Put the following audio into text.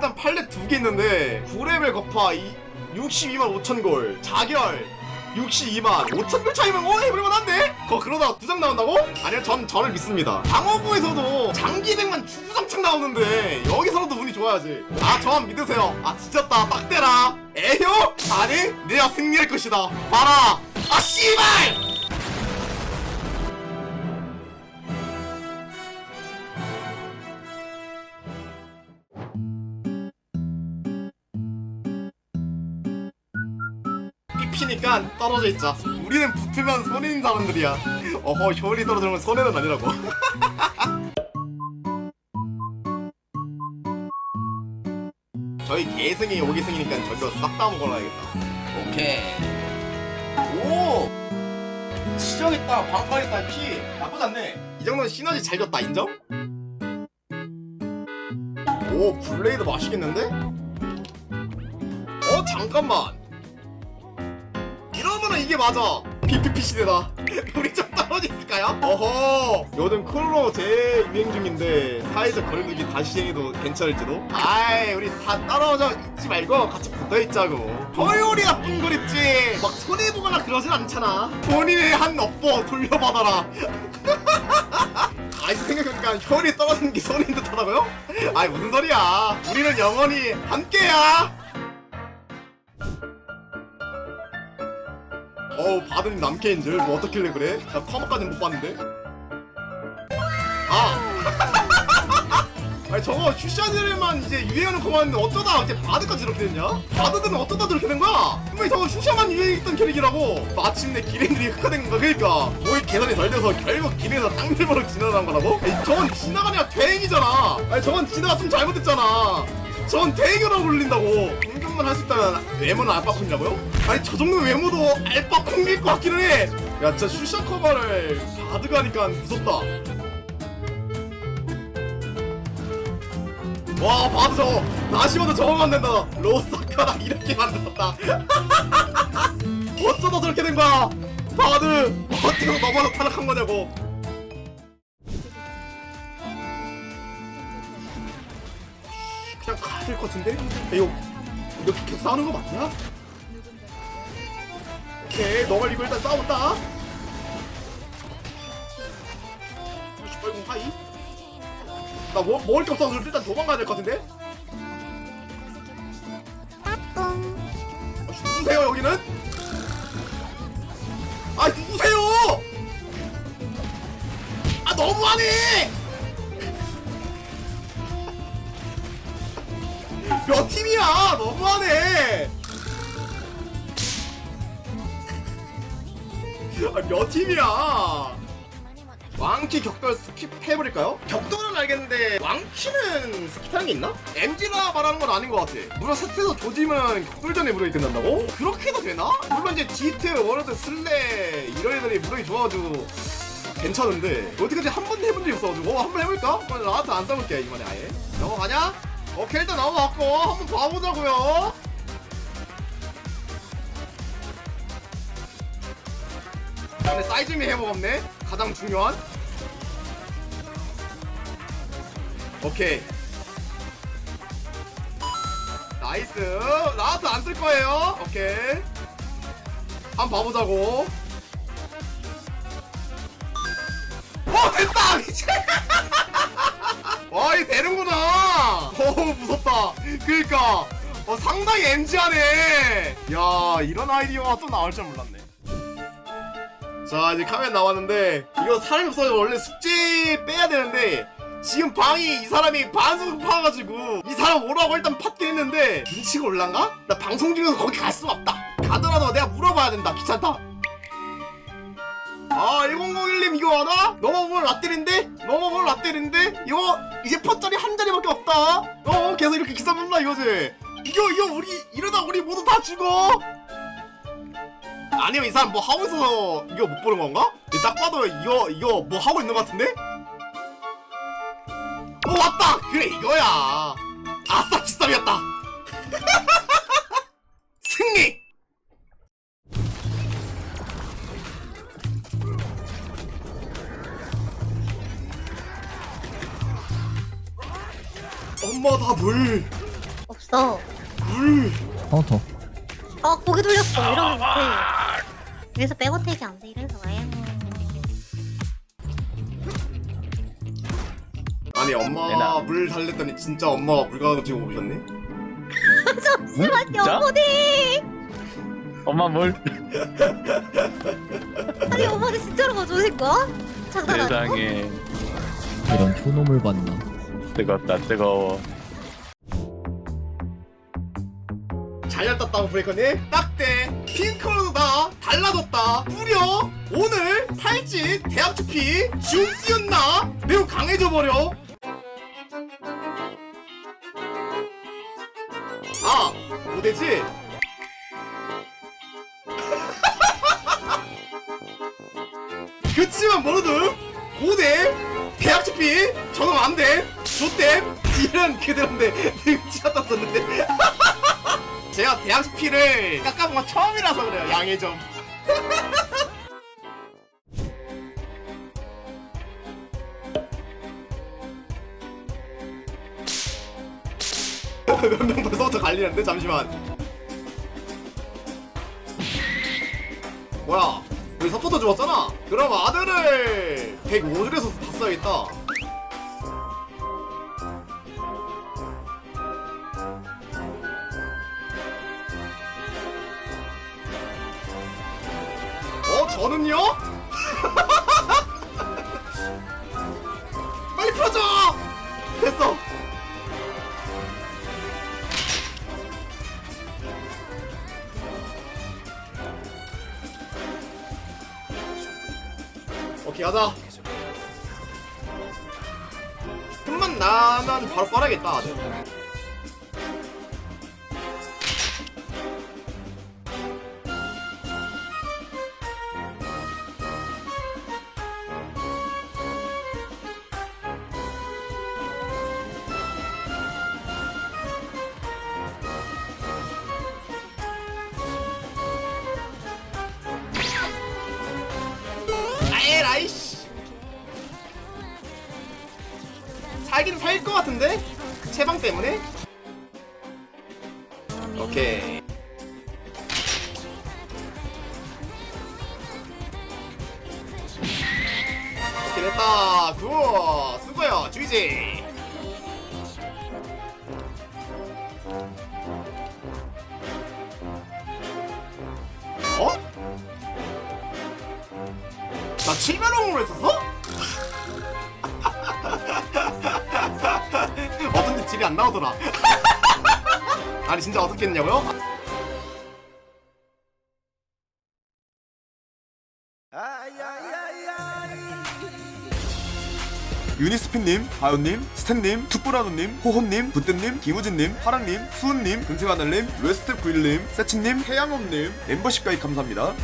일단 팔렛 두 개 있는데 9레벨 거파 이 62만 5천 골 자결 62만 5천 골 차이면 어 해볼만 한데? 거 그러다가 두장 나온다고? 아니요 전 저를 믿습니다. 방어부에서도 장기백만 주구장창 나오는데 여기서라도 운이 좋아야지. 아 저만 믿으세요. 아 지쳤다 딱 대라. 에효? 아니 내가 승리할 것이다. 봐라. 아 씨발 피니까 떨어져 있자. 우리는 붙으면 손해인 사람들이야. 어허, 효율이 떨어지는 건 손해는 아니라고. 저희 계승이 오기승이니까 저기서 싹다 먹어놔야겠다. 오케이. 오! 치정했다, 방파했다, 피. 나쁘지 않네. 이 정도면 시너지 잘 줬다, 인정? 오, 블레이드 맛있겠는데? 어, 잠깐만. 이러면은 이게 맞아. PPP 시대다. 우리 좀 떨어져 있을까요? 어허. 요즘 쿨로 재유행 중인데 사회적 거리두기 다시 시행해도 괜찮을지도? 아이, 우리 다 떨어져 있지 말고 같이 붙어 있자고. 효율이 나쁜 거랬지. 막 손해 보거나 그러진 않잖아. 본인의 한 업보 돌려받아라. 아이 생각해보니까 효율이 떨어지는 게 손해인 듯하다고요? 아이 무슨 소리야. 우리는 영원히 함께야. 어우 바드님 남캐인 줄뭐 어떻길래 그래? 나 커머까지는 못 봤는데 아 아니 저거 슈샤들만 이제 유행하는 커머인데 어쩌다 이제 바드까지 이렇게 됐냐? 바드들은 어쩌다 저렇게 된 거야? 분명히 저거 슈샤만 유행했던 캐릭이라고 마침내 기랭들이 흑화된 거야 그러니까 뭐의 계산이 덜 돼서 결국 기랭에서 땅들버럭 지나간 거라고? 아니 저건 지나가냐 대행이잖아 아니 저건 지나가 좀 잘못했잖아 전 대행이라고 불린다고 만 할 수 있다면 외모는 알바콩이라고요? 아니 저 정도 외모도 알바콩일 것 같기는 해 야 진짜 슈샤 커버를 바드가 하니까 무섭다. 와 바드 저거 나시마도 저거 만든다. 로사카라 이렇게 만들었다. 어쩌다 저렇게 된 거야? 바드 어떻게 넘어서 타락한 거냐고. 그냥 될것 같은데? 야, 이거 이렇게 싸우는 거 맞냐? 오케이 너걸 이거 일단 싸웠다 슈퍼공 하이 나 뭐, 먹을 게 없어서 일단 도망가야 될 것 같은데? 아, 누구세요 여기는? 아 누구세요? 아 너무하네! 몇 팀이야? 너무하네. 아, 몇 팀이야? 왕키 격돌 스킵 해버릴까요? 격돌은 알겠는데 왕키는 스킵하는 게 있나? MG가 말하는 건 아닌 것 같아 무려 세트에서 조지면 격돌전에 무력이 끝난다고? 그렇게도 되나? 물론 이제 지트, 워러드, 슬레 이런 애들이 무력이 좋아가지고 괜찮은데 어떻게까지 한 번도 해본 적이 없어가지고 어, 한 번 해볼까? 그럼 나한테 안 싸볼게 이번에 아예 넘어가냐? 오케이 일단 넘어갔고 한번 봐보자고요. 근데 사이즈미 해먹 없네? 가장 중요한? 오케이. 나이스. 나한테 안 쓸 거예요. 오케이. 한번 봐보자고. 어 됐다! 이제 그니까, 어, 상당히 MG하네. 야, 이런 아이디어가 또 나올 줄 몰랐네. 자, 이제 카메라 나왔는데, 이거 사람이 없어서 원래 숙제 빼야 되는데, 지금 방이 이 사람이 반숙 파가지고, 이 사람 오라고 일단 팠긴 했는데, 눈치가 올란가? 나 방송 중에서 거기 갈 수가 없다. 가더라도 내가 물어봐야 된다. 귀찮다. 아 1001님 이거 알아? 넘어보면 라떼인데? 넘어보면 라떼인데? 이거 이제 퍼짜리 한 자리밖에 없다 어 계속 이렇게 기사 논다 이거지 이거 이거 우리 이러다 우리 모두 다 죽어 아니면 이 사람 뭐 하고 있어서 이거 못 보는 건가? 딱 봐도 이거 이거 뭐 하고 있는 것 같은데? 어 왔다 그래 이거야 물. 돌렸어. 물 카운터 어 고개 돌렸어. 이러면 못해. 그래서 백어택이 안 돼. 이래서 와야. 아니 내놔. 물 달랬더니 진짜 엄마가 물 가지고 오셨네 잠시만요, 진짜? 어머니. 엄마 뭘 아니 어머니 진짜로 가져오신 거야? 장난 아니고? 세상에 이런 효놈을 봤나 뜨겁다 뜨거워 잘 얇았다고 브레이커님? 딱대. 핑크로다. 달라졌다. 뿌려. 오늘 팔찌 대합투피 중기였나? 매우 강해져 버려. 아 뭐되지? 그치만 뭐라도 고대 대합투피 적응 안돼. 좋대 이런 그대로인데 능치가 떴었는데 제가 대학 피를 깎아본 건 처음이라서 그래요. 양해 좀. 몇명 벌써부터 갈리는데 잠시만. 뭐야? 우리 서포터 죽었잖아. 그럼 아들을 105줄에서 다 써야겠다. 저는요? 빨리 풀어줘! 됐어. 오케이 가자. 틈만 나면 바로 빨아야겠다. 라이씨. 살긴 살 것 같은데? 체방 때문에? 오케이. 오케이 됐다. 굿 수고요 주이지 7만 원으로 했었어? 어쩐지 질이 안 나오더라 아니 진짜 어떻게 했냐고요? 유니스피님, 바요님, 스탠님, 투뿌라노님, 호호님, 부뜬님, 김우진님, 파랑님, 수은님, 금세하늘님, 웨스트 구일님, 세치님, 해양엄님 멤버십 가입 감사합니다.